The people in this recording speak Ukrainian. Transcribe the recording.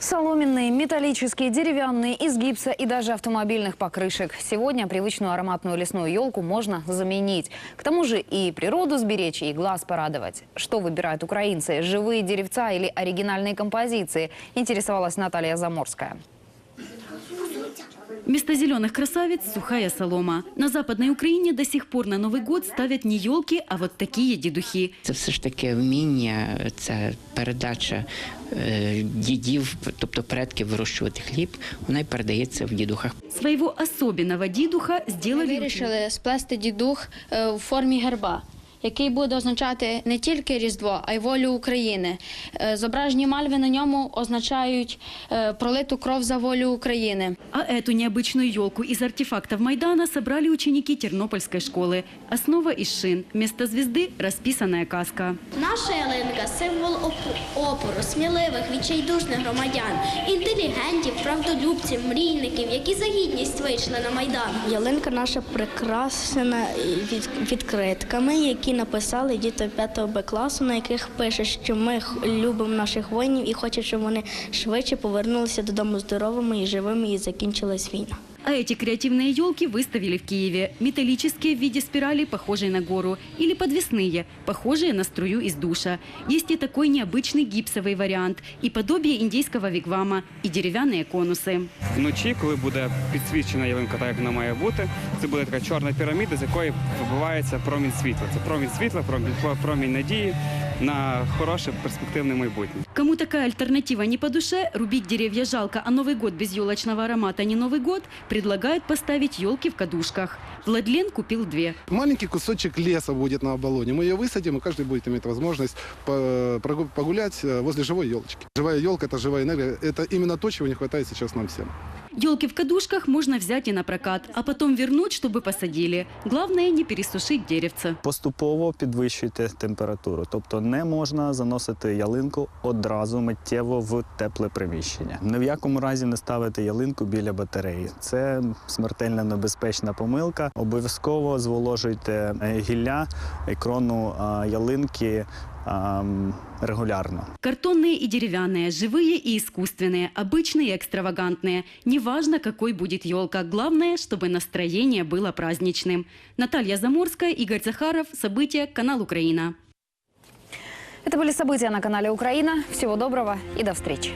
Соломенные, металлические, деревянные, из гипса и даже автомобильных покрышек. Сегодня привычную ароматную лесную елку можно заменить. К тому же и природу сберечь, и глаз порадовать. Что выбирают украинцы? Живые деревца или оригинальные композиции? Интересовалась Наталья Заморская. Вместо зеленых красавиц – сухая солома. На Западной Украине до сих пор на Новый год ставят не елки, а вот такие дедухи. Це все ж таки вміння, це передача е, дідів, тобто предків вирощувати хліб, вона й передається в дідухах. Своего особенного дедуха Ми сделали вирішили сплести дідух е, у формі герба, який буде означати не тільки Різдво, а й волю України. Е, Зображені мальви на ньому означають е, пролиту кров за волю України. А эту необычную елку из артефактов Майдана собрали ученики Тернопольской школы. Основа из шин. Вместо звезды – расписанная каска. Наша ялинка символ опу- опору, сміливих, відчайдушних громадян, інтелігентів, правдолюбців, мрійників, які за гідність вийшли на майдан. Ялинка наша прикрашена від, відкритками, які написали діти 5 Б класу, на яких пише, що ми любимо наших воїнів і хочемо, щоб вони швидше повернулися додому здоровими і живими, і закінчилась війна. А эти креативные елки выставили в Киеве. Металлические в виде спирали, похожие на гору. Или подвесные, похожие на струю из душа. Есть и такой необычный гипсовый вариант. И подобие индейского вигвама, и деревянные конусы. Вночі, коли буде підсвічена ялинка, так як вона має бути, це буде така чорна піраміда, з якої вибивається промінь світла. Це промінь світла, промінь, промінь надії На хороше перспективне майбутнє. Кому такая альтернатива не по душе, рубить деревья жалко, а Новый год без елочного аромата не Новый год, предлагают поставить елки в кадушках. Владлен купил две. Маленький кусочек леса будет на оболоне. Мы ее высадим, и каждый будет иметь возможность по- прогу- погулять э, возле живой елочки. Живая елка – это живая энергия. Это именно то, чего не хватает сейчас нам всем. Елки в кадушках можно взять и на прокат, а потом вернуть, чтобы посадили. Главное не пересушить деревце. Поступово підвищуйте температуру, тобто не можна заносити ялинку одразу миттєво в тепле приміщення. Ні в якому разі не ставити ялинку біля батареї. Це смертельно небезпечна помилка. Обов'язково зволожуйте е, гілля і ялинки регулярно. Картонные и деревянные, живые и искусственные, обычные и экстравагантные. Неважно, какой будет елка. Главное, чтобы настроение было праздничным. Наталья Заморская, Игорь Захаров. События. Канал Украина. Это были события на канале Украина. Всего доброго и до встречи.